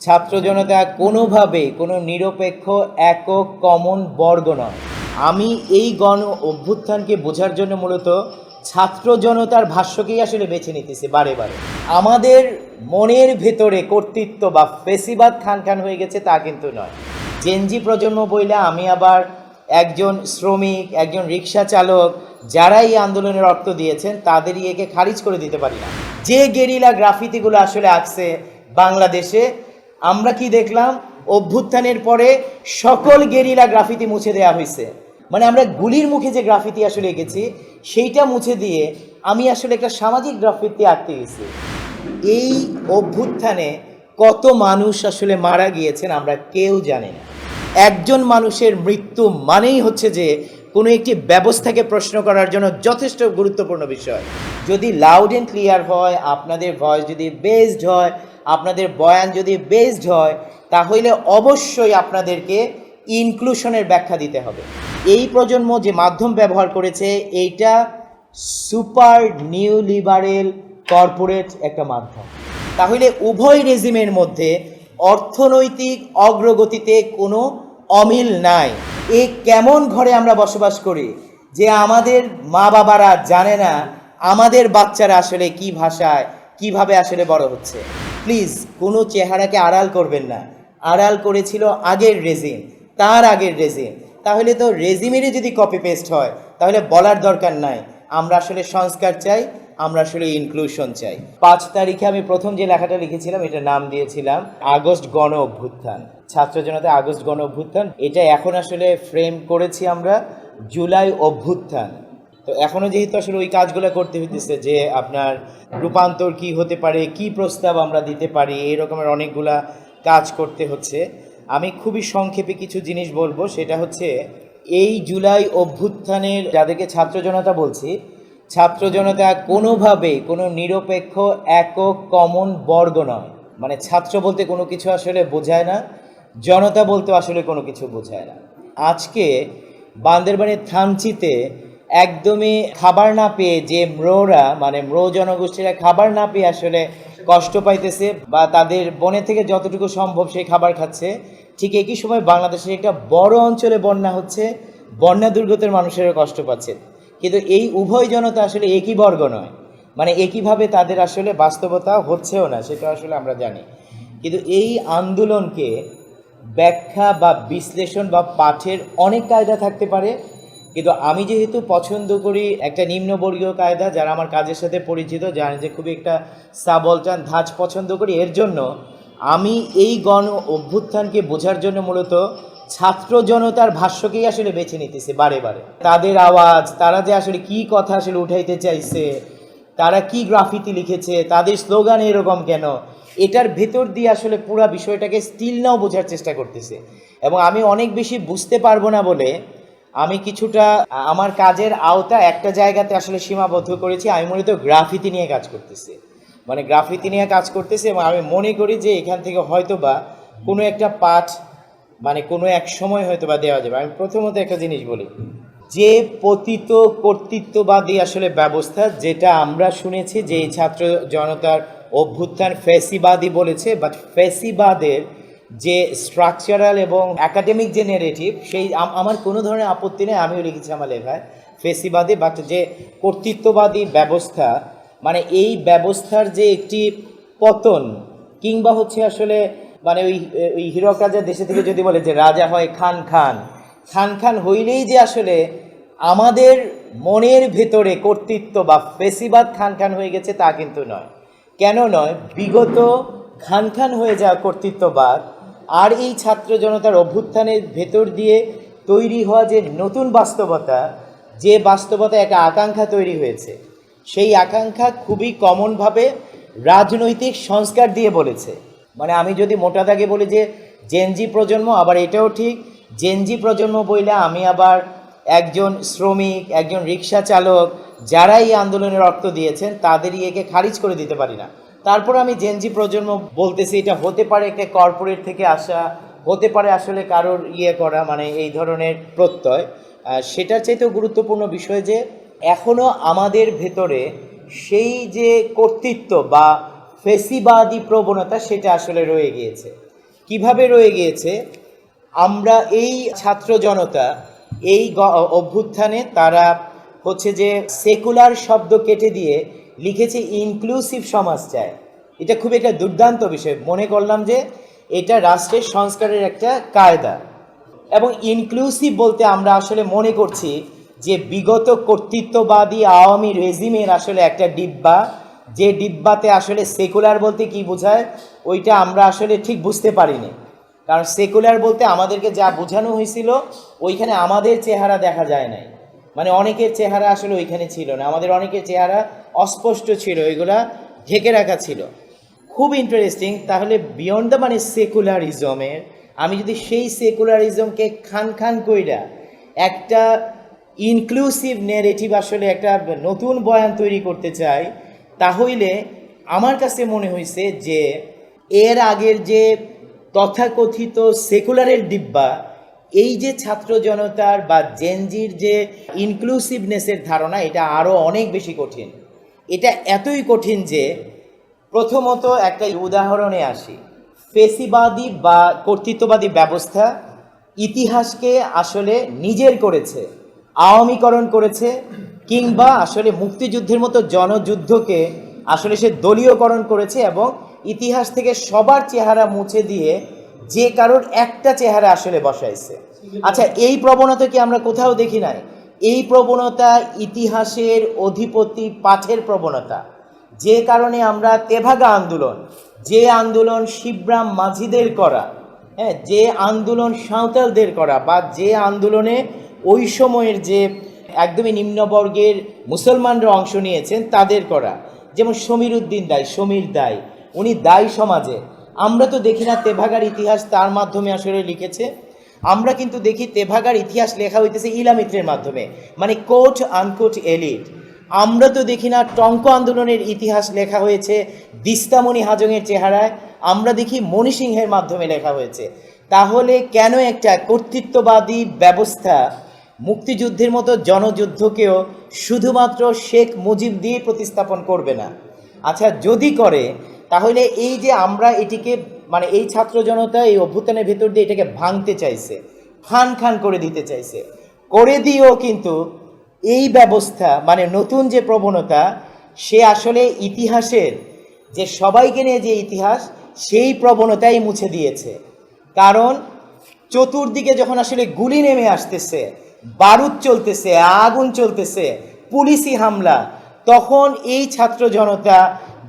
ছাত্র জনতা কোনোভাবে কোনো নিরপেক্ষ, একক, কমন বর্গ নয়। আমি এই গণ অভ্যুত্থানকে বোঝার জন্য মূলত ছাত্র জনতার ভাষ্যকেই আসলে বেছে নিতেছি বারে বারে। আমাদের মনের ভেতরে কর্তৃত্ব বা ফেসিবাদ খান খান হয়ে গেছে তা কিন্তু নয়। জেনজি প্রজন্ম বইলে আমি আবার একজন শ্রমিক, একজন রিক্সা চালক যারা এই আন্দোলনের রক্ত দিয়েছেন, তাদেরই একে খারিজ করে দিতে পারি না। যে গেরিলা গ্রাফিতিগুলো আসলে আসছে বাংলাদেশে আমরা কি দেখলাম? অভ্যুত্থানের পরে সকল গেরিলা গ্রাফিতি মুছে দেওয়া হয়েছে মানে আমরা গুলির মুখে যে গ্রাফিতি আসলে এঁকেছি, সেইটা মুছে দিয়ে আমি আসলে একটা সামাজিক গ্রাফিতি আঁকতে গেছি এই অভ্যুত্থানে কত মানুষ আসলে মারা গিয়েছেন আমরা কেউ জানি না। একজন মানুষের মৃত্যু মানেই হচ্ছে যে কোনো একটি ব্যবস্থাকে প্রশ্ন করার জন্য যথেষ্ট গুরুত্বপূর্ণ বিষয়। যদি লাউড অ্যান্ড ক্লিয়ার হয়, আপনাদের ভয়েস যদি বেসড হয়, আপনাদের বয়ান যদি বেসড হয়, তাহলে অবশ্যই আপনাদেরকে ইনক্লুশনের ব্যাখ্যা দিতে হবে। এই প্রজন্ম যে মাধ্যম ব্যবহার করেছে, এইটা সুপার নিউ লিবারেল কর্পোরেট একটা মাধ্যম। তাহলে উভয় রেজিমের মধ্যে অর্থনৈতিক অগ্রগতিতে কোনো অমিল নাই। এ কেমন ঘরে আমরা বসবাস করি যে আমাদের মা বাবারা জানে না আমাদের বাচ্চারা আসলে কি ভাষায়, কীভাবে আসলে বড় হচ্ছে। প্লিজ কোনো চেহারাকে আড়াল করবেন না। আড়াল করেছিল আগের রেজিম তার আগের রেজিম তাহলে তো রেজিমেরই যদি কপি পেস্ট হয়, তাহলে বলার দরকার নাই। আমরা আসলে সংস্কার চাই আমরা আসলে ইনক্লুশন চাই। পাঁচ তারিখে আমি প্রথম যে লেখাটা লিখেছিলাম এটা নাম দিয়েছিলাম, আগস্ট গণ অভ্যুত্থান। ছাত্র জনতা আগস্ট গণ অভ্যুত্থান, এটা এখন আসলে ফ্রেম করেছি আমরা জুলাই অভ্যুত্থান। তো এখনও যেহেতু আসলে ওই কাজগুলো করতে হইতেছে যে আপনার রূপান্তর কি হতে পারে, কি প্রস্তাব আমরা দিতে পারি এই রকমের অনেকগুলা কাজ করতে হচ্ছে। আমি খুবই সংক্ষেপে কিছু জিনিস বলব, সেটা হচ্ছে এই জুলাই অভ্যুত্থানের, যাদেরকে ছাত্র জনতা বলছি ছাত্র জনতা কোনোভাবে কোনো নিরপেক্ষ, একক কমন বর্গ নয়। মানে ছাত্র বলতে কোনো কিছু আসলে বোঝায় না, জনতা বলতে আসলে কোনো কিছু বোঝায় না। আজকে বান্দরবানের থানচিতে একদমই খাবার না পেয়ে যে ম্রোরা মানে ম্রো জনগোষ্ঠীরা খাবার না পেয়ে আসলে কষ্ট পাইতেছে বা তাদের বনে থেকে যতটুকু সম্ভব সেই খাবার খাচ্ছে, ঠিক একই সময় বাংলাদেশের একটা বড় অঞ্চলে বন্যা হচ্ছে, বন্যা দুর্গতের মানুষেরা কষ্ট পাচ্ছে। কিন্তু এই উভয় জনতা আসলে একই বর্গ নয়। মানে একইভাবে তাদের আসলে বাস্তবতা হচ্ছেও না, সেটা আসলে আমরা জানি। কিন্তু এই আন্দোলনকে ব্যাখ্যা বা বিশ্লেষণ বা পাঠের অনেক কায়দা থাকতে পারে। কিন্তু আমি যেহেতু পছন্দ করি একটা নিম্নবর্গীয় কায়দা, যারা আমার কাজের সাথে পরিচিত জানে যে খুবই একটা সাবলটান ধাঁচ পছন্দ করি, এর জন্য আমি এই গণ অভ্যুত্থানকে বোঝার জন্য মূলত ছাত্র জনতার ভাষ্যকেই আসলে বেছে নিতেছে বারে বারে। তাদের আওয়াজ, তারা যে আসলে কি কথা আসলে উঠাইতে চাইছে, তারা কি গ্রাফিতি লিখেছে, তাদের স্লোগান এরকম কেন, এটার ভেতর দিয়ে আসলে পুরা বিষয়টাকে স্টিল নাও বোঝার চেষ্টা করতেছে। এবং আমি অনেক বেশি বুঝতে পারব না বলে আমি কিছুটা, আমার কাজের আওতা একটা জায়গাতে আসলে সীমাবদ্ধ করেছি, আমি মূলত গ্রাফিতি নিয়ে কাজ করতেছি। মানে গ্রাফিতি নিয়ে কাজ করতেছি এবং আমি মনে করি যে এখান থেকে হয়তো বা কোনো একটা পাঠ মানে কোনো এক সময় হয়তো বা দেওয়া যাবে। আমি প্রথমত একটা জিনিস বলি, যে পতিত কর্তৃত্ববাদী আসলে ব্যবস্থা যেটা আমরা শুনেছি যে এই ছাত্র জনতার অভ্যুত্থান ফেসিবাদী বলেছে বাট ফেসিবাদের যে স্ট্রাকচারাল এবং একাডেমিক যে নেরেটিভ সেই আমার কোনো ধরনের আপত্তি নেই, আমিও লিখেছি আমার লেখায় ফেসিবাদী বাট যে কর্তৃত্ববাদী ব্যবস্থা মানে এই ব্যবস্থার যে একটি পতন, কিংবা হচ্ছে আসলে মানে ওই ওই হীরক রাজা দেশে থেকে যদি বলে যে রাজা হয় খান খান খান খান হইলেই যে আসলে আমাদের মনের ভেতরে কর্তৃত্ব বা ফেসিবাদ খান খান হয়ে গেছে তা কিন্তু নয়। কেন নয়? বিগত খান খান হয়ে যাওয়া কর্তৃত্ববাদ আর এই ছাত্র জনতার অভ্যুত্থানের ভেতর দিয়ে তৈরি হওয়া যে নতুন বাস্তবতা, যে বাস্তবতা একটা আকাঙ্ক্ষা তৈরি হয়েছে, সেই আকাঙ্ক্ষা খুবই কমনভাবে রাজনৈতিক সংস্কার দিয়ে বলেছে। মানে আমি যদি মোটা দাগে বলি যে জেনজি প্রজন্ম, আবার এটাও ঠিক জেনজি প্রজন্ম বইলে আমি আবার একজন শ্রমিক, একজন রিক্সা চালক যারা এই আন্দোলনের রক্ত দিয়েছেন, তাদেরই একে খারিজ করে দিতে পারি না। তারপর আমি জেনজি প্রজন্ম বলতেছি, এটা হতে পারে একটা কর্পোরেট থেকে আসা, হতে পারে আসলে কারোর ইয়ে করা মানে এই ধরনের প্রত্যয়। সেটার চাইতেও গুরুত্বপূর্ণ বিষয় যে এখনও আমাদের ভেতরে সেই যে কর্তৃত্ব বা ফেসিবাদী প্রবণতা সেটা আসলে রয়ে গিয়েছে। কীভাবে রয়ে গিয়েছে? আমরা এই ছাত্র জনতা, এই অভ্যুত্থানে তারা হচ্ছে যে সেকুলার শব্দ কেটে দিয়ে লিখেছে ইনক্লুসিভ সমাজ চায়। এটা খুব একটা দুর্দান্ত বিষয়। মনে করলাম যে এটা রাষ্ট্রের সংস্কারের একটা কায়দা। এবং ইনক্লুসিভ বলতে আমরা আসলে মনে করছি যে বিগত কর্তৃত্ববাদী আওয়ামী রেজিমের আসলে একটা ডিব্বা যে ডিব্বাতে আসলে সেকুলার বলতে কি বোঝায়, ওইটা আমরা আসলে ঠিক বুঝতে পারিনি। কারণ সেকুলার বলতে আমাদেরকে যা বোঝানো হয়েছিল, ওইখানে আমাদের চেহারা দেখা যায় নাই। মানে অনেকের চেহারা আসলে ওইখানে ছিল না। আমাদের অনেকের চেহারা অস্পষ্ট ছিল, এগুলা ঢেকে রাখা ছিল। খুব ইন্টারেস্টিং তাহলে বিয়ন্ড দ্য মানে সেকুলারিজমের আমি যদি সেই সেকুলারিজমকে খান খান কইরা একটা ইনক্লুসিভ নেরেটিভ আসলে একটা নতুন বয়ান তৈরি করতে চাই তাহলে আমার কাছে মনে হয়েছে যে এর আগের যে তথাকথিত সেকুলারের ডিব্বা, এই যে ছাত্র জনতার বা জেনজির যে ইনক্লুসিভনেসের ধারণা, এটা আরও অনেক বেশি কঠিন। এটা এতই কঠিন যে প্রথমত একটা উদাহরণে আসি। ফেসিবাদী বা কর্তৃত্ববাদী ব্যবস্থা ইতিহাসকে আসলে নিজের করেছে, আওয়ামীকরণ করেছে কিংবা আসলে মুক্তিযুদ্ধের মতো জনযুদ্ধকে আসলে সে দলীয়করণ করেছে এবং ইতিহাস থেকে সবার চেহারা মুছে দিয়ে যে কারোর একটা চেহারা আসলে বসাইছে। আচ্ছা এই প্রবণতা কি আমরা কোথাও দেখি নাই? এই প্রবণতা ইতিহাসের অধিপতি পাঠের প্রবণতা। যে কারণে আমরা তেভাগা আন্দোলন, যে আন্দোলন শিবরাম মাঝিদের করা হ্যাঁ যে আন্দোলন সাঁওতালদের করা বা যে আন্দোলনে ওই সময়ের যে একদমই নিম্নবর্গের মুসলমানরা অংশ নিয়েছেন, তাদের করা। যেমন সমীর উদ্দিন দায় সমীর দায় উনি দায় সমাজে। আমরা তো দেখি না তেভাগার ইতিহাস তার মাধ্যমে আসলে লিখেছে। আমরা কিন্তু দেখি তেভাগার ইতিহাস লেখা হইতেছে ইলামিত্রের মাধ্যমে মানে কোট আনকোট এলিট। আমরা তো দেখি না টঙ্ক আন্দোলনের ইতিহাস লেখা হয়েছে দিস্তামণি হাজংয়ের চেহারায়, আমরা দেখি মণি সিংহের মাধ্যমে লেখা হয়েছে। তাহলে কেন একটা কর্তৃত্ববাদী ব্যবস্থা মুক্তিযুদ্ধের মতো জনযুদ্ধকেও শুধুমাত্র শেখ মুজিব দিয়ে প্রতিস্থাপন করবে না। আচ্ছা যদি করে, তাহলে এই যে আমরা এটিকে মানে এই ছাত্র জনতা এই অভ্যুত্থানের ভেতর দিয়ে এটাকে ভাঙতে চাইছে, খান খান করে দিতে চাইছে, করে দিয়েও কিন্তু এই ব্যবস্থা মানে নতুন যে প্রবণতা, সে আসলে ইতিহাসের যে সবাইকে নিয়ে যে ইতিহাস, সেই প্রবণতাই মুছে দিয়েছে। কারণ চতুর্দিকে যখন আসলে গুলি নেমে আসতেছে বারুদ চলতেছে, আগুন চলতেছে, পুলিশি হামলা। তখন এই ছাত্র জনতা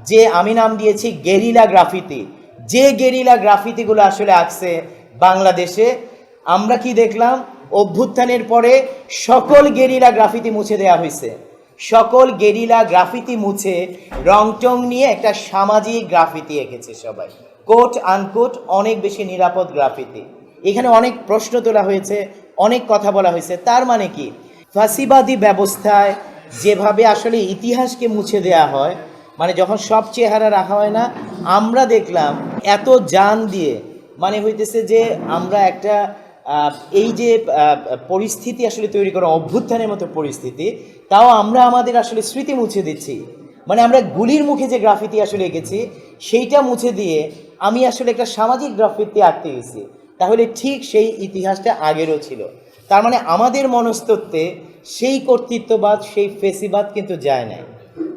যে আমি নাম দিয়েছি গেরিলা গ্রাফিতি। যে গেরিলা গ্রাফিতিগুলো আসলে আঁকছে বাংলাদেশে, আমরা কি দেখলাম? অভ্যুত্থানের পরে সকল গেরিলা গ্রাফিতি মুছে দেওয়া হয়েছে। সকল গেরিলা গ্রাফিতি মুছে রংটং নিয়ে একটা সামাজিক গ্রাফিতি এঁকেছে সবাই। কোট আনকোট, অনেক বেশি নিরাপদ গ্রাফিতি। এখানে অনেক প্রশ্ন তোলা হয়েছে অনেক কথা বলা হয়েছে। তার মানে কি? ফাঁসিবাদী ব্যবস্থায় যেভাবে আসলে ইতিহাসকে মুছে দেয়া হয় মানে যখন সব চেহারা রাখা হয় না, আমরা দেখলাম এত জান দিয়ে মানে হইতেছে যে আমরা একটা এই যে পরিস্থিতি আসলে তৈরি করা, অভ্যুত্থানের মতো পরিস্থিতি, তাও আমরা আমাদের আসলে স্মৃতি মুছে দিচ্ছি। মানে আমরা গুলির মুখে যে গ্রাফিতি আসলে এঁকেছি, সেইটা মুছে দিয়ে আমি আসলে একটা সামাজিক গ্রাফিতি আঁকতে গেছি তাহলে ঠিক সেই ইতিহাসটা আগেরও ছিল। তার মানে আমাদের মনস্তত্ত্বে সেই কর্তৃত্ববাদ, সেই ফেসিবাদ কিন্তু যায় নাই।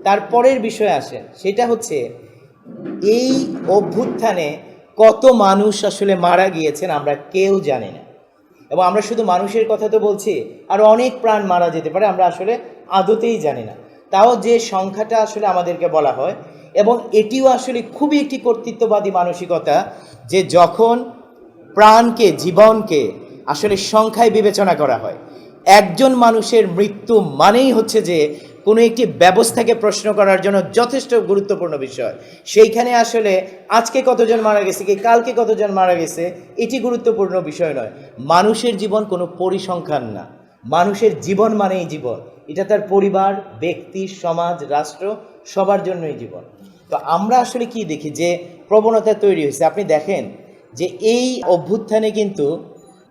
তারপরের বিষয় আসেন সেটা হচ্ছে এই অভ্যুত্থানে কত মানুষ আসলে মারা গিয়েছেন আমরা কেউ জানি না। এবং আমরা শুধু মানুষের কথা তো বলছি, আর অনেক প্রাণ মারা যেতে পারে আমরা আসলে আদতেই জানি না। তাও যে সংখ্যাটা আসলে আমাদেরকে বলা হয়, এবং এটিও আসলে খুবই একটি কর্তৃত্ববাদী মানসিকতা যে যখন প্রাণকে, জীবনকে আসলে সংখ্যায় বিবেচনা করা হয়। একজন মানুষের মৃত্যু মানেই হচ্ছে যে কোনো একটি ব্যবস্থাকে প্রশ্ন করার জন্য যথেষ্ট গুরুত্বপূর্ণ বিষয়। সেইখানে আসলে আজকে কতজন মারা গেছে, কি কালকে কতজন মারা গেছে, এটি গুরুত্বপূর্ণ বিষয় নয়। মানুষের জীবন কোনো পরিসংখ্যান না। মানুষের জীবন মানেই জীবন। এটা তার পরিবার, ব্যক্তি, সমাজ, রাষ্ট্র, সবার জন্যই জীবন। তো আমরা আসলে কি দেখি যে প্রবণতা তৈরি হয়েছে। আপনি দেখেন যে এই অভ্যুত্থানে কিন্তু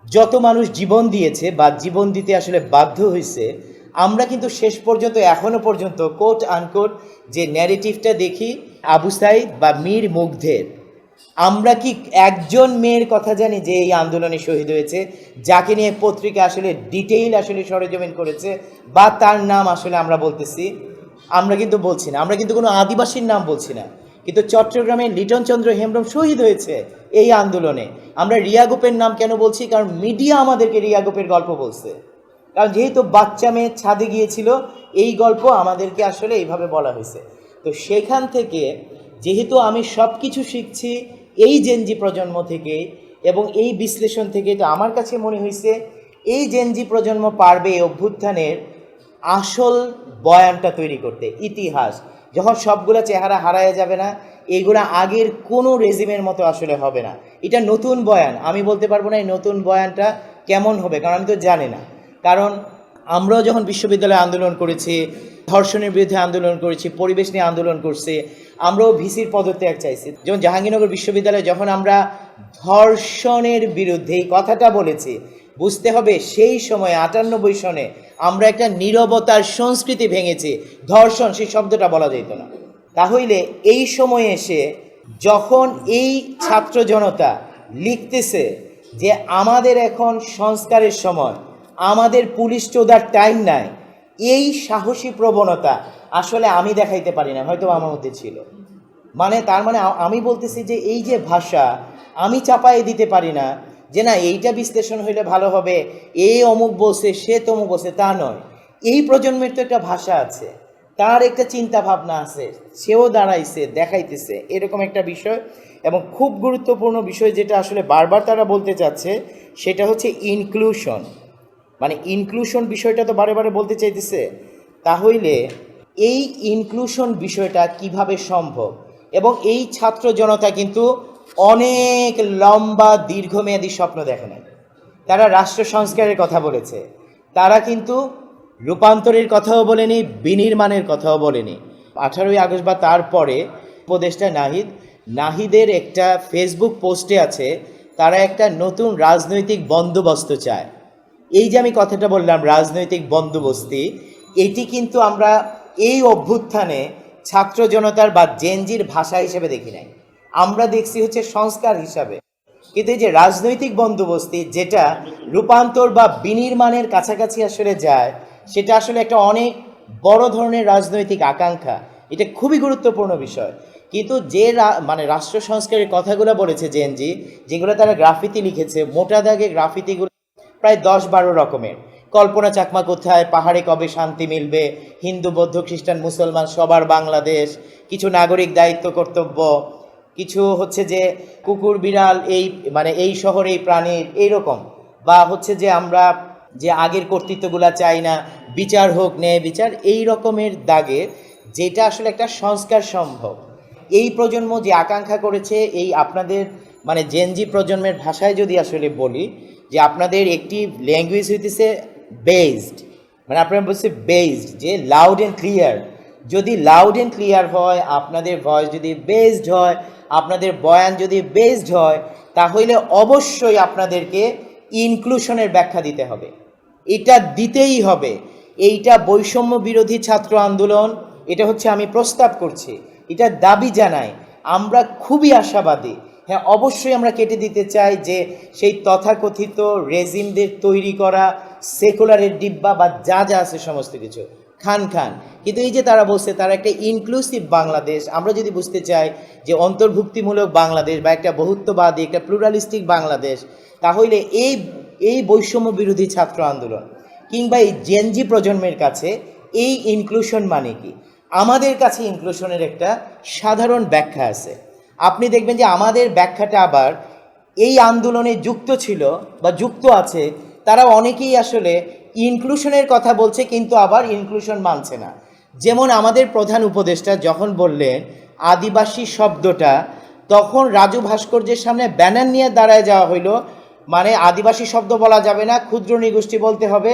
যত মানুষ জীবন দিয়েছে বা জীবন দিতে আসলে বাধ্য হয়েছে আমরা কিন্তু শেষ পর্যন্ত, এখনও পর্যন্ত কোট আনকোট যে ন্যারেটিভটা দেখি আবু সাইদ বা মীর মুগ্ধের। আমরা কি একজন মেয়ের কথা জানি যে এই আন্দোলনে শহীদ হয়েছে, যাকে নিয়ে পত্রিকা আসলে ডিটেইল আসলে সরেজমিন করেছে, বা তার নাম আসলে আমরা বলতেছি? আমরা কিন্তু বলছি না। আমরা কিন্তু কোনো আদিবাসীর নাম বলছি না। কিন্তু চট্টগ্রামে লিটন চন্দ্র হেমব্রম শহীদ হয়েছে এই আন্দোলনে। আমরা রিয়া গোপের নাম কেন বলছি? কারণ মিডিয়া আমাদেরকে রিয়া গোপের গল্প বলছে। কারণ যেহেতু বাচ্চা মেয়ে ছাদে গিয়েছিল, এই গল্প আমাদেরকে আসলে এইভাবে বলা হয়েছে। তো সেখান থেকে যেহেতু আমি সব কিছু শিখছি এই জেনজি প্রজন্ম থেকে এবং এই বিশ্লেষণ থেকে, তো আমার কাছে মনে হয়েছে এই জেনজি প্রজন্ম পারবে অভ্যুত্থানের আসল বয়ানটা তৈরি করতে, ইতিহাস। যখন সবগুলো চেহারা হারায় যাবে না এইগুলা আগের কোনো রেজিমের মতো আসলে হবে না। এটা নতুন বয়ান। আমি বলতে পারব না এই নতুন বয়ানটা কেমন হবে, কারণ আমি তো জানি না। কারণ আমরাও যখন বিশ্ববিদ্যালয়ে আন্দোলন করেছি, ধর্ষণের বিরুদ্ধে আন্দোলন করেছি, পরিবেশ নিয়ে আন্দোলন করছি, আমরাও ভিসির পদত্যাগ চাইছি। যেমন জাহাঙ্গীরনগর বিশ্ববিদ্যালয়ে যখন আমরা ধর্ষণের বিরুদ্ধে এই কথাটা বলেছি বুঝতে হবে সেই সময় আটানব্বই সনে আমরা একটা নীরবতার সংস্কৃতি ভেঙেছি। ধর্ষণ, সেই শব্দটা বলা যেত না। তাহলে এই সময়ে এসে যখন এই ছাত্র জনতা লিখতেছে যে আমাদের এখন সংস্কারের সময়, আমাদের পুলিশ চোদার টাইম নাই, এই সাহসী প্রবণতা আসলে আমি দেখাইতে পারি না হয়তো আমার মধ্যে ছিল। মানে তার মানে আমি বলতেছি যে এই যে ভাষা আমি চাপাই দিতে পারি না যে না, এইটা বিশ্লেষণ হইলে ভালো হবে, এই অমুক বলছে, সে তমুক বলছে, তা নয়। এই প্রজন্মের তো একটা ভাষা আছে, তার একটা চিন্তা ভাবনা আছে, সেও দাঁড়াইছে, দেখাইতেছে, এরকম একটা বিষয়। এবং খুব গুরুত্বপূর্ণ বিষয় যেটা আসলে বারবার তারা বলতে চাচ্ছে, সেটা হচ্ছে ইনক্লুশন মানে ইনক্লুশন বিষয়টা তো বারে বারে বলতে চাইতেছে। তাহলে এই ইনক্লুশন বিষয়টা কীভাবে সম্ভব? এবং এই ছাত্র জনতা কিন্তু অনেক লম্বা, দীর্ঘমেয়াদী স্বপ্ন দেখে নাই। তারা রাষ্ট্র সংস্কারের কথা বলেছে। তারা কিন্তু রূপান্তরের কথাও বলেনি, বিনির্মাণের কথাও বলেনি। আঠারোই আগস্ট বা তারপরে উপদেষ্টা নাহিদ, নাহিদের একটা ফেসবুক পোস্টে আছে, তারা একটা নতুন রাজনৈতিক বন্দোবস্ত চায়। এই যে আমি কথাটা বললাম, রাজনৈতিক বন্দোবস্তি, এটি কিন্তু আমরা এই অভ্যুত্থানে ছাত্র জনতার বা জেনজির ভাষা হিসেবে দেখি নাই। আমরা দেখছি হচ্ছে সংস্কার হিসাবে। কিন্তু এই যে রাজনৈতিক বন্দোবস্তি যেটা রূপান্তর বা বিনির্মাণের কাছাকাছি আসলে যায়, সেটা আসলে একটা অনেক বড় ধরনের রাজনৈতিক আকাঙ্ক্ষা। এটা খুবই গুরুত্বপূর্ণ বিষয়। কিন্তু যে মানে রাষ্ট্র সংস্কারের কথাগুলো বলেছে জেনজি, যেগুলো তারা গ্রাফিতি লিখেছে, মোটা দাগে গ্রাফিতিগুলো প্রায় দশ বারো রকমের। কল্পনা চাকমা কোথায়, পাহাড়ে কবে শান্তি মিলবে, হিন্দু, বৌদ্ধ, খ্রিস্টান, মুসলমান, সবার বাংলাদেশ, কিছু নাগরিক দায়িত্ব, কর্তব্য কিছু হচ্ছে যে কুকুর, বিড়াল এই মানে এই শহরে, এই প্রাণীর এইরকম। বা হচ্ছে যে আমরা যে আগের কর্তৃত্বগুলা চাই না, বিচার হোক, ন্যায় বিচার, এই রকমের দাগে যেটা আসলে একটা সংস্কার সম্ভব। এই প্রজন্ম যে আকাঙ্ক্ষা করেছে, এই আপনাদের মানে জেনজি প্রজন্মের ভাষায় যদি আসলে বলি, যে আপনাদের একটি ল্যাঙ্গুয়েজ হইতেছে বেসড মানে আপনারা বলছে বেসড যে লাউড অ্যান্ড ক্লিয়ার যদি লাউড অ্যান্ড ক্লিয়ার হয়, আপনাদের ভয়েস যদি বেসড হয় আপনাদের বয়ান যদি বেসড হয়, তাহলে অবশ্যই আপনাদেরকে ইনক্লুশনের ব্যাখ্যা দিতে হবে। এটা দিতেই হবে। এইটা বৈষম্য বিরোধী ছাত্র আন্দোলন, এটা হচ্ছে আমি প্রস্তাব করছি। এটা দাবি জানাই। আমরা খুবই আশাবাদী। হ্যাঁ অবশ্যই আমরা কেটে দিতে চাই যে সেই তথাকথিত রেজিমদের তৈরি করা, সেকুলারের ডিব্বা বা যা যা আছে সমস্ত কিছু। খান খান। কিন্তু এই যে তারা বলছে, তারা একটা ইনক্লুসিভ বাংলাদেশ। আমরা যদি বুঝতে চাই যে অন্তর্ভুক্তিমূলক বাংলাদেশ বা একটা বহুত্ববাদী, একটা প্লুরালিস্টিক বাংলাদেশ, তাহলে এই এই বৈষম্য বিরোধী ছাত্র আন্দোলন কিংবা এই জেনজি প্রজন্মের কাছে এই ইনক্লুশন মানে কি? আমাদের কাছে ইনক্লুশনের একটা সাধারণ ব্যাখ্যা আছে। আপনি দেখবেন যে আমাদের ব্যাখ্যাটা আবার এই আন্দোলনে যুক্ত ছিল বা যুক্ত আছে, তারা অনেকেই আসলে ইনক্লুশনের কথা বলছে, কিন্তু আবার ইনক্লুশন মানছে না। যেমন আমাদের প্রধান উপদেষ্টা যখন বললেন আদিবাসী শব্দটা, তখন রাজু ভাস্কর্যের সামনে ব্যানার নিয়ে দাঁড়ায় যাওয়া হইল। মানে আদিবাসী শব্দ বলা যাবে না, ক্ষুদ্র নিগোষ্ঠী বলতে হবে।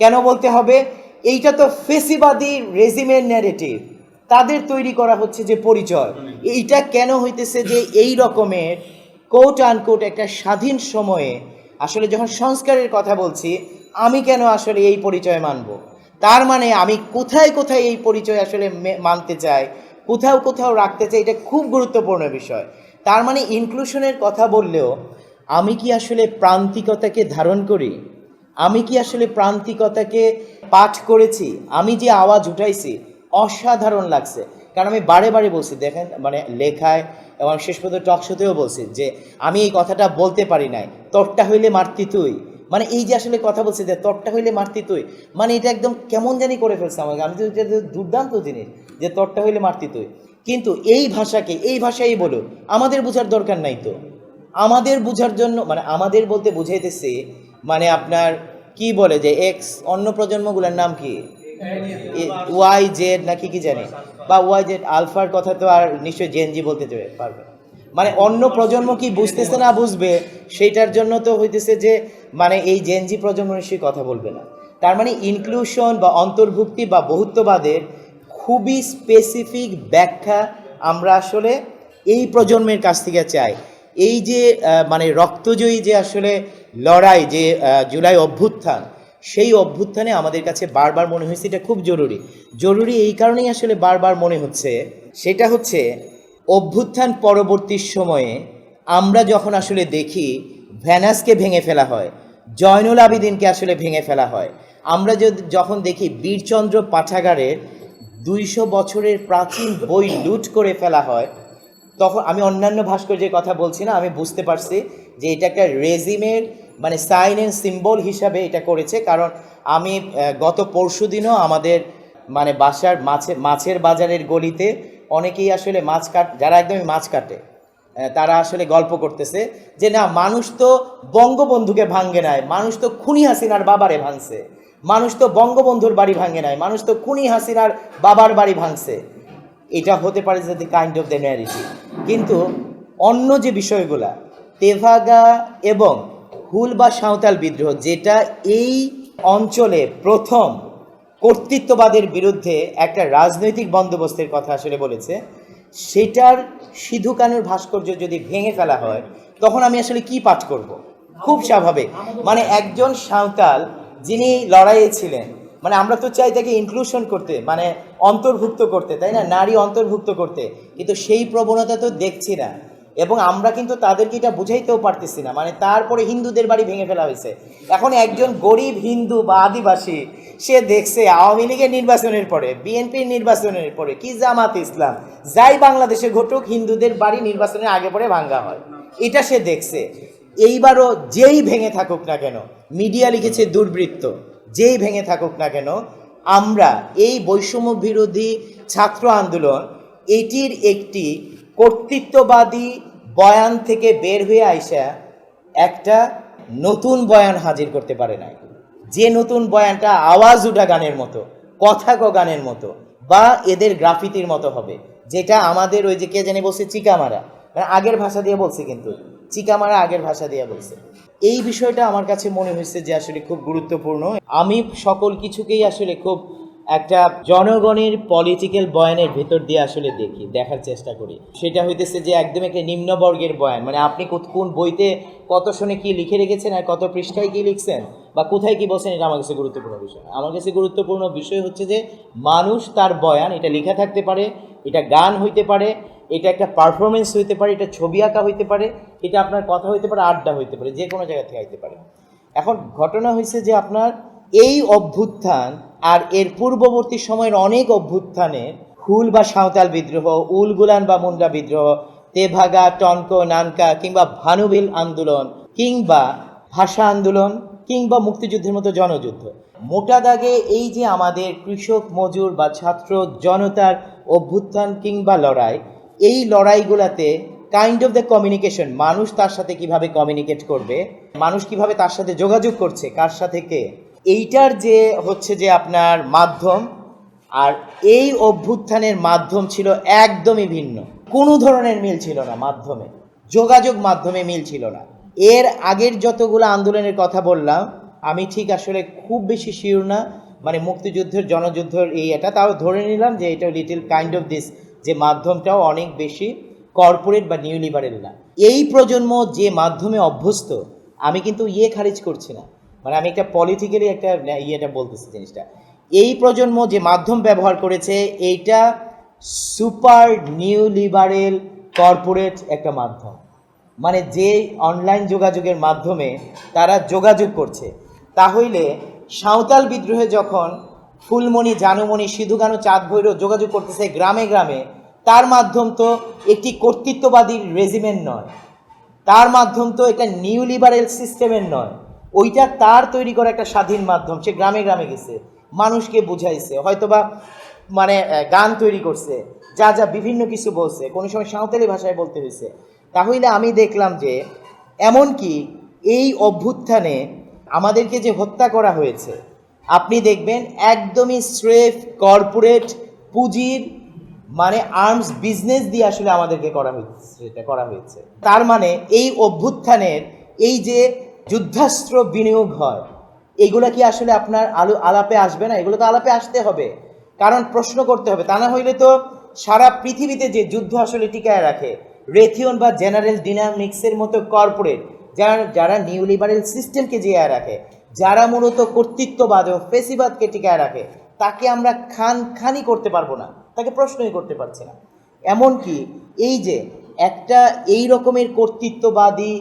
কেন বলতে হবে? এইটা তো ফেসিবাদী রেজিমের ন্যারেটিভ তাদের তৈরি করা হচ্ছে যে পরিচয়। এইটা কেন হইতেছে যে এই রকমের কোট আনকোট একটা স্বাধীন সময়ে, আসলে যখন সংস্কারের কথা বলছি আমি কেন আসলে এই পরিচয় মানব? তার মানে আমি কোথায় কোথায় এই পরিচয় আসলে মানতে চাই? কোথাও কোথাও রাখতে চাই? এটা খুব গুরুত্বপূর্ণ বিষয়। তার মানে ইনক্লুশনের কথা বললেও, আমি কি আসলে প্রান্তিকতাকে ধারণ করি? আমি কি আসলে প্রান্তিকতাকে পাঠ করেছি? আমি যে আওয়াজ উঠাইছি, অসাধারণ লাগছে। কারণ আমি বারে বারে বলছি, দেখেন মানে লেখায় এবং শেষ পর্যন্ত টকশোতেও বলছি যে, আমি এই কথাটা বলতে পারি নাই। তোরটা হইলে মারতি তুই। মানে এই যে আসলে কথা বলছে যে তরটা হইলে মারতি তুই মানে এটা একদম কেমন জানি করে ফেলছে আমাকে। আমি তো এটা দুর্দান্ত জিনিস যে তরটা হইলে মারতি তুই। কিন্তু এই ভাষাকে, এই ভাষাই বলো, আমাদের বোঝার দরকার নাই তো। আমাদের বোঝার জন্য মানে আমাদের বলতে বুঝাইতেছে মানে আপনার কি বলে যে এক্স অন্য প্রজন্মগুলোর নাম কি? ওয়াই জেড নাকি কি জানি? বা ওয়াই জেড আলফার কথা তো আর নিশ্চয়ই জেনজি বলতে পারবে মানে অন্য প্রজন্ম কি বুঝতেছে না বুঝবে, সেইটার জন্য তো হইতেছে যে মানে এই জেনজি প্রজন্ম নিশ্চয়ই কথা বলবে না। তার মানে ইনক্লুশন বা অন্তর্ভুক্তি বা বহুত্ববাদের খুবই স্পেসিফিক ব্যাখ্যা আমরা আসলে এই প্রজন্মের কাছ থেকে চাই। এই যে মানে রক্তজয়ী যে আসলে লড়াই, যে জুলাই অভ্যুত্থান, সেই অভ্যুত্থানে আমাদের কাছে বারবার মনে হয়েছে, এটা খুব জরুরি। জরুরি এই কারণেই আসলে বারবার মনে হচ্ছে, সেটা হচ্ছে অভ্যুত্থান পরবর্তী সময়ে আমরা যখন আসলে দেখি ভ্যানাসকে ভেঙে ফেলা হয়, জয়নুল আবিদিনকে আসলে ভেঙে ফেলা হয়, আমরা যখন দেখি বীরচন্দ্র পাঠাগারের দুইশো বছরের প্রাচীন বই লুট করে ফেলা হয়, তখন আমি অন্যান্য ভাস্কর্যের কথা বলছি না, আমি বুঝতে পারছি যে এটা একটা রেজিমের মানে সাইন অ্যান্ড সিম্বল হিসাবে এটা করেছে, কারণ আমি গত পরশু দিনও আমাদের মানে বাসার মাছে, মাছের বাজারের গলিতে অনেকেই আসলে মাছ কাট, যারা একদমই মাছ কাটে তারা আসলে গল্প করতেছে যে না, মানুষ তো বঙ্গবন্ধুকে ভাঙ্গে নাই, মানুষ তো খুনি হাসিনার বাবারে ভাঙছে, মানুষ তো বঙ্গবন্ধুর বাড়ি ভাঙে নাই, মানুষ তো খুনি হাসিনার বাবার বাড়ি ভাঙছে। এটা হতে পারে যে কাইন্ড অফ দ্য ন্যারিটি কিন্তু অন্য যে বিষয়গুলা, তেভাগা এবং হুল বা সাঁওতাল বিদ্রোহ, যেটা এই অঞ্চলে প্রথম কর্তৃত্ববাদের বিরুদ্ধে একটা রাজনৈতিক বন্দোবস্তের কথা আসলে বলেছে। সেটার সিধু কানুর ভাস্কর্য যদি ভেঙে ফেলা হয়, তখন আমি আসলে কি পাঠ করব। খুব স্বাভাবিক। মানে একজন সাঁওতাল যিনি লড়াইয়ে ছিলেন মানে আমরা তো চাই তাকে ইনক্লুশন করতে মানে অন্তর্ভুক্ত করতে, তাই না? নারী অন্তর্ভুক্ত করতে। কিন্তু সেই প্রবণতা তো দেখছি না। এবং আমরা কিন্তু তাদেরকে এটা বুঝাইতেও পারতেছি না। মানে তারপরে হিন্দুদের বাড়ি ভেঙে ফেলা হয়েছে। এখন একজন গরিব হিন্দু বা আদিবাসী, সে দেখছে আওয়ামী লীগের নির্বাচনের পরে, বিএনপির নির্বাচনের পরে, কি জামাত ইসলাম, যাই বাংলাদেশে ঘটুক, হিন্দুদের বাড়ি নির্বাচনের আগে পরে ভাঙ্গা হয়। এটা সে দেখছে। এইবারও যেই ভেঙে থাকুক না কেন, মিডিয়া লিখেছে দুর্বৃত্ত, যেই ভেঙে থাকুক না কেন, আমরা এই বৈষম্য বিরোধী ছাত্র আন্দোলন, এটির একটি কর্তৃত্ববাদী বয়ান থেকে বের হয়ে আইসা একটা নতুন বয়ান হাজির করতে পারে নাই। যে নতুন বয়ানটা আওয়াজ উঠা গানের মতো, কথা ক গানের মতো, বা এদের গ্রাফিতির মতো হবে, যেটা আমাদের ওই যে কে জানি বলছে, চিকামারা। মানে আগের ভাষা দিয়ে বলছে কিন্তু, চিকামারা আগের ভাষা দিয়ে বলছে। এই বিষয়টা আমার কাছে মনে হয়েছে যে আসলে খুব গুরুত্বপূর্ণ। আমি সকল কিছুকেই আসলে খুব একটা জনগণের পলিটিক্যাল বয়ানের ভেতর দিয়ে আসলে দেখি, দেখার চেষ্টা করি। সেটা হইতেছে যে একদম একটা নিম্নবর্গের বয়ান। মানে আপনি কোন বইতে কত শুনে কি লিখে রেখেছেন আর কত পৃষ্ঠায় কি লিখছেন বা কোথায় কি বলছেন, এটা আমার কাছে গুরুত্বপূর্ণ বিষয়। আমার কাছে গুরুত্বপূর্ণ বিষয় হচ্ছে যে মানুষ তার বয়ান, এটা লেখা থাকতে পারে, এটা গান হইতে পারে, এটা একটা পারফরমেন্স হইতে পারে, এটা ছবি আঁকা হইতে পারে, এটা আপনার কথা হইতে পারে, আড্ডা হইতে পারে, যে কোনো জায়গা থেকে হইতে পারে। এখন ঘটনা হয়েছে যে আপনার এই অভ্যুত্থান আর এর পূর্ববর্তী সময়ের অনেক অভ্যুত্থানে হুল বা সাঁওতাল বিদ্রোহ উলগুলান বা মুন্ডা বিদ্রোহ, তেভাগা, টনকো, নানকা কিংবা ভানুবিল আন্দোলন কিংবা ভাষা আন্দোলন কিংবা মুক্তিযুদ্ধের মতো জনযুদ্ধ। মোটা দাগে এই যে আমাদের কৃষক, মজুর বা ছাত্র জনতার অভ্যুত্থান কিংবা লড়াই, এই লড়াইগুলাতে কাইন্ড অফ দ্য কমিউনিকেশন মানুষ তার সাথে কীভাবে কমিউনিকেট করবে, মানুষ কীভাবে তার সাথে যোগাযোগ করছে, কার সাথে কে? এইটার যে হচ্ছে যে আপনার মাধ্যম, আর এই অভ্যুত্থানের মাধ্যম ছিল একদমই ভিন্ন। কোনো ধরনের মিল ছিল না মাধ্যমে। যোগাযোগ মাধ্যমে মিল ছিল না। এর আগের যতগুলো আন্দোলনের কথা বললাম, আমি ঠিক আসলে খুব বেশি শিওর না। মানে মুক্তিযুদ্ধের, জনযুদ্ধের এই এটা, তাও ধরে নিলাম যে এটা লিটিল কাইন্ড অফ দিস যে মাধ্যমটাও অনেক বেশি কর্পোরেট বা নিউ লিবারেল না। এই প্রজন্ম যে মাধ্যমে অভ্যস্ত, আমি কিন্তু ইয়ে খারিজ করছি না। মানে আমি একটা পলিটিক্যালি একটা ইয়েটা বলতেছি জিনিসটা। এই প্রজন্ম যে মাধ্যম ব্যবহার করেছে, এইটা সুপার নিউ লিবারেল কর্পোরেট একটা মাধ্যম। মানে যে অনলাইন যোগাযোগের মাধ্যমে তারা যোগাযোগ করছে। তাহলে সাঁওতাল বিদ্রোহে যখন ফুলমণি, জানুমণি, সিধুগানু চাঁদ ভৈরব যোগাযোগ করতেছে গ্রামে গ্রামে, তার মাধ্যম তো একটি কর্তৃত্ববাদী রেজিমেন্ট নয়। তার মাধ্যম তো এটা নিউ লিবারেল সিস্টেমের নয়। ওইটা তার তৈরি করা একটা স্বাধীন মাধ্যম, সে গ্রামে গ্রামে গেছে। মানুষকে বুঝাইছে, হয়তোবা মানে গান তৈরি করছে, যা যা বিভিন্ন কিছু বলছে, কোনো সময় সাঁওতালি ভাষায় বলতে হয়েছে। তাহলে আমি দেখলাম যে, এমনকি এই অভ্যুত্থানে আমাদেরকে যে হত্যা করা হয়েছে, আপনি দেখবেন একদমই স্রেফ কর্পোরেট পুঁজির মানে আর্মস বিজনেস দিয়ে আসলে আমাদেরকে করা হয়েছে করা হয়েছে। তার মানে এই অভ্যুত্থানের, এই যে যুদ্ধাস্ত্র বিনিয়োগ হয়। এগুলো কি আসলে আপনার আলো, আলাপে আসবে না? এগুলো তো আলাপে আসতে হবে। কারণ প্রশ্ন করতে হবে, তা না হইলে তো সারা পৃথিবীতে যে যুদ্ধ আসলে টিকায় রাখে রেথিয়ন বা জেনারেল ডিনামিক্সের মতো কর্পোরেট যারা যারা নিউ লিবারেল সিস্টেমকে জিয়ায় রাখে, যারা মূলত কর্তৃত্ববাদ এবং ফেসিবাদকে টিকায় রাখে, তাকে আমরা খান খানি করতে পারব না, তাকে প্রশ্নই করতে পারছি না। এমনকি এই যে একটা এই রকমের কর্তৃত্ববাদী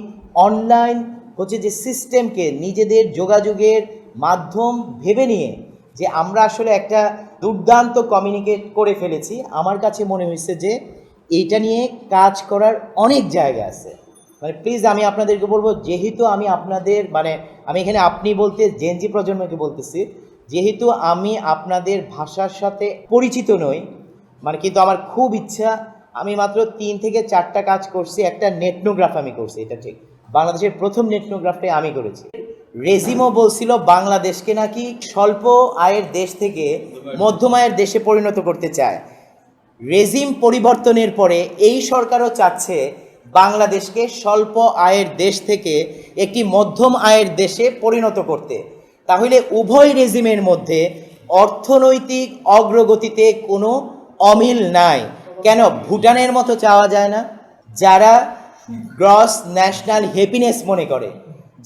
অনলাইন হচ্ছে যে সিস্টেমকে নিজেদের যোগাযোগের মাধ্যম ভেবে নিয়ে যে আমরা আসলে একটা দুর্দান্ত কমিউনিকেট করে ফেলেছি, আমার কাছে মনে হয়েছে যে এইটা নিয়ে কাজ করার অনেক জায়গা আছে। মানে প্লিজ আমি আপনাদেরকে বলব, যেহেতু আমি আপনাদের মানে আমি এখানে আপনি বলতে জেনজি প্রজন্মকে বলতেছি, যেহেতু আমি আপনাদের ভাষার সাথে পরিচিত নই মানে কিন্তু আমার খুব ইচ্ছা, আমি মাত্র তিন থেকে চারটা কাজ করছি, একটা নেটনোগ্রাফ আমি করছি, এটা ঠিক। বাংলাদেশের প্রথম নেটনোগ্রাফটাই আমি করেছি। রেজিমও বলছিল বাংলাদেশকে নাকি স্বল্প আয়ের দেশ থেকে মধ্যম আয়ের দেশে পরিণত করতে চায়। রেজিম পরিবর্তনের পরে এই সরকারও চাচ্ছে বাংলাদেশকে স্বল্প আয়ের দেশ থেকে একটি মধ্যম আয়ের দেশে পরিণত করতে। তাহলে উভয় রেজিমের মধ্যে অর্থনৈতিক অগ্রগতিতে কোনো অমিল নাই। কেন? ভুটানের মতো চাওয়া যায় না। যারা গ্রস ন্যাশনাল হ্যাপিনেস মনে করে,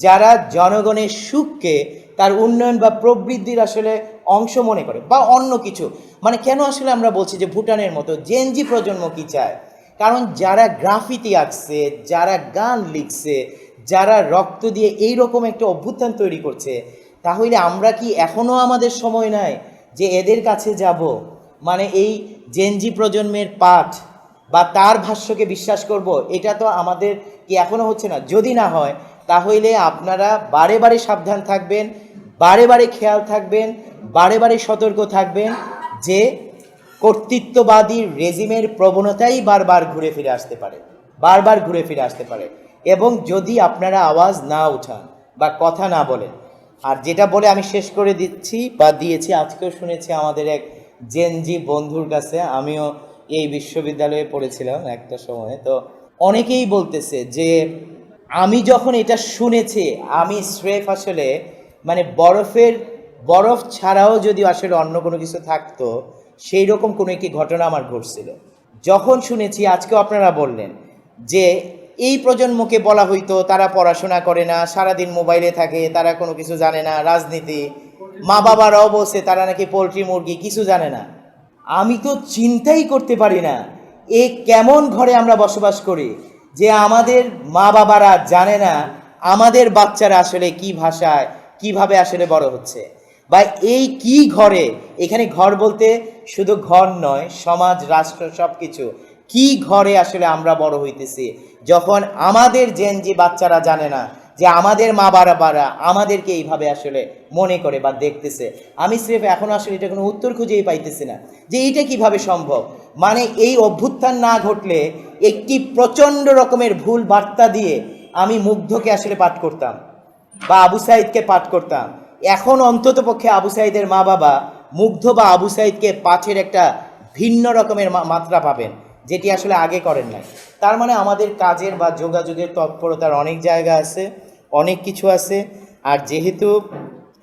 যারা জনগণের সুখকে তার উন্নয়ন বা প্রবৃদ্ধির আসলে অংশ মনে করে, বা অন্য কিছু। মানে কেন আসলে আমরা বলছি যে ভুটানের মতো জেনজি প্রজন্ম কি চায়? কারণ যারা গ্রাফিতি আঁকছে, যারা গান লিখছে, যারা রক্ত দিয়ে এই রকম একটা অভ্যুত্থান তৈরি করছে, তাহলে আমরা কি এখনও আমাদের সময় নাই যে এদের কাছে যাব? মানে এই জেনজি প্রজন্মের পাঠ বা তার ভাষ্যকে বিশ্বাস করব, এটা তো আমাদের কি এখনও হচ্ছে না। যদি না হয়, তাহলে আপনারা বারে বারে সাবধান থাকবেন, বারে বারে খেয়াল থাকবেন, বারে বারে সতর্ক থাকবেন যে কর্তৃত্ববাদী রেজিমের প্রবণতাই বারবার ঘুরে ফিরে আসতে পারে, বারবার ঘুরে ফিরে আসতে পারে। এবং যদি আপনারা আওয়াজ না উঠান বা কথা না বলেন, আর যেটা বলে আমি শেষ করে দিচ্ছি বা দিয়েছি, আজকেও শুনেছি আমাদের এক জেনজি বন্ধুর কাছে, আমিও এই বিশ্ববিদ্যালয়ে পড়েছিলাম একটা সময়ে। তো অনেকেই বলতেছে যে আমি যখন এটা শুনেছি, আমি স্রেফ আসলে মানে বরফের, বরফ ছাড়াও যদি আসলে অন্য কোনো কিছু থাকতো সেই রকম কোনো একটি ঘটনা আমার ঘটছিল। যখন শুনেছি, আজকেও আপনারা বললেন যে এই প্রজন্মকে বলা হইতো, তারা পড়াশোনা করে না, সারাদিন মোবাইলে থাকে, তারা কোনো কিছু জানে না, রাজনীতি মা বাবারাও বলছে তারা নাকি পোলট্রি, মুরগি, কিছু জানে না। আমি তো চিন্তাই করতে পারি না এ কেমন ঘরে আমরা বসবাস করি যে আমাদের মা বাবারা জানে না আমাদের বাচ্চারা আসলে কি ভাষায়, কীভাবে আসলে বড় হচ্ছে। বা এই কি ঘরে? এখানে ঘর বলতে শুধু ঘর নয়, সমাজ, রাষ্ট্র সব কিছু কি ঘরে আসলে আমরা বড় হইতেছি? যখন আমাদের জেন যে বাচ্চারা জানে না যে আমাদের মা বাবারা আমাদেরকে এইভাবে আসলে মনে করে বা দেখতেছে। আমি স্রেফ এখন আসলে এটা কোনো উত্তর খুঁজেই পাইতেছি না যে এইটা কীভাবে সম্ভব? মানে এই অভ্যুত্থান না ঘটলে একটি প্রচণ্ড রকমের ভুল বার্তা দিয়ে আমি মুগ্ধকে আসলে পাঠ করতাম বা আবু সাইদকে পাঠ করতাম। এখন অন্তত পক্ষে আবু সাইদের মা বাবা মুগ্ধ বা আবু সাইদকে পাঠের একটা ভিন্ন রকমের মাত্রা পাবেন, যেটি আসলে আগে করেন নাই। তার মানে আমাদের কাজের বা যোগাযোগের তৎপরতার অনেক জায়গা আছে। অনেক কিছু আছে, আর যেহেতু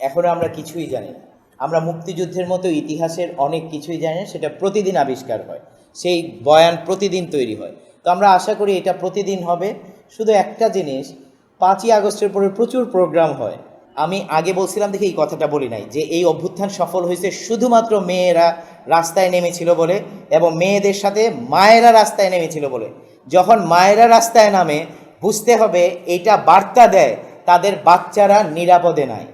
এখনও আমরা কিছুই জানি না, আমরা মুক্তিযুদ্ধের মতো ইতিহাসের অনেক কিছুই জানি না, সেটা প্রতিদিন আবিষ্কার হয়, সেই বয়ান প্রতিদিন তৈরি হয়। তো আমরা আশা করি এটা প্রতিদিন হবে। শুধু একটা জিনিস, পাঁচই আগস্টের পরে প্রচুর প্রোগ্রাম হয়। আমি আগে বলছিলাম দেখে এই কথাটা বলি নাই, যে এই অভ্যুত্থান সফল হয়েছে শুধুমাত্র মেয়েরা রাস্তায় নেমেছিল বলে এবং মেয়েদের সাথে মায়েরা রাস্তায় নেমেছিল বলে। যখন মায়েরা রাস্তায় নামে বুঝতে হবে এটা বার্তা দেয়, তাদের বাচ্চারা নিরাপদে নাই।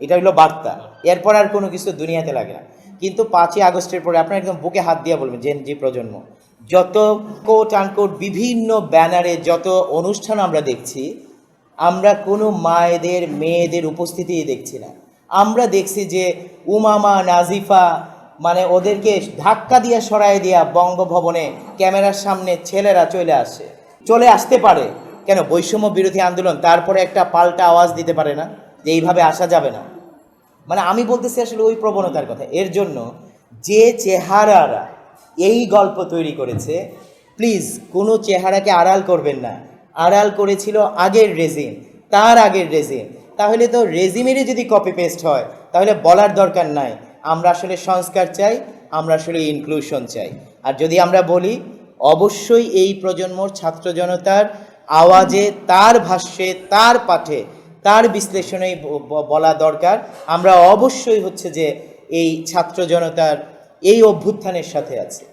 এটা হলো বার্তা। এরপর আর কোনো কিছু দুনিয়াতে লাগে না। কিন্তু পাঁচই আগস্টের পরে আপনার একদম বুকে হাত দিয়ে বলবেন জেন জি প্রজন্ম, যত কোট আনকোট বিভিন্ন ব্যানারে যত অনুষ্ঠান আমরা দেখছি, আমরা কোনো মায়েদের, মেয়েদের উপস্থিতি দেখছি না। আমরা দেখছি যে উমামা, নাজিফা মানে ওদেরকে ধাক্কা দিয়ে সরাই দিয়া বঙ্গভবনে ক্যামেরার সামনে ছেলেরা চলে আসে। চলে আসতে পারে। কেন? বৈষম্য বিরোধী আন্দোলন, তারপরে একটা পাল্টা আওয়াজ দিতে পারে না, যে এইভাবে আসা যাবে না। মানে আমি বলতেছি আসলে ওই প্রবণতার কথা। এর জন্য যে চেহারারা এই গল্প তৈরি করেছে, প্লিজ কোনো চেহারাকে আড়াল করবেন না। আড়াল করেছিল আগের রেজিম, তার আগের রেজিম। তাহলে তো রেজিমেরই যদি কপি পেস্ট হয়, তাহলে বলার দরকার নাই। আমরা আসলে সংস্কার চাই, আমরা আসলে ইনক্লুশন চাই। আর যদি আমরা বলি অবশ্যই এই প্রজন্মর ছাত্র জনতার আওয়াজে, তার ভাষ্যে, তার পাঠে, তার বিশ্লেষণেই বলা দরকার। আমরা অবশ্যই হচ্ছে যে এই ছাত্র জনতার এই অভ্যুত্থানের সাথে আছি।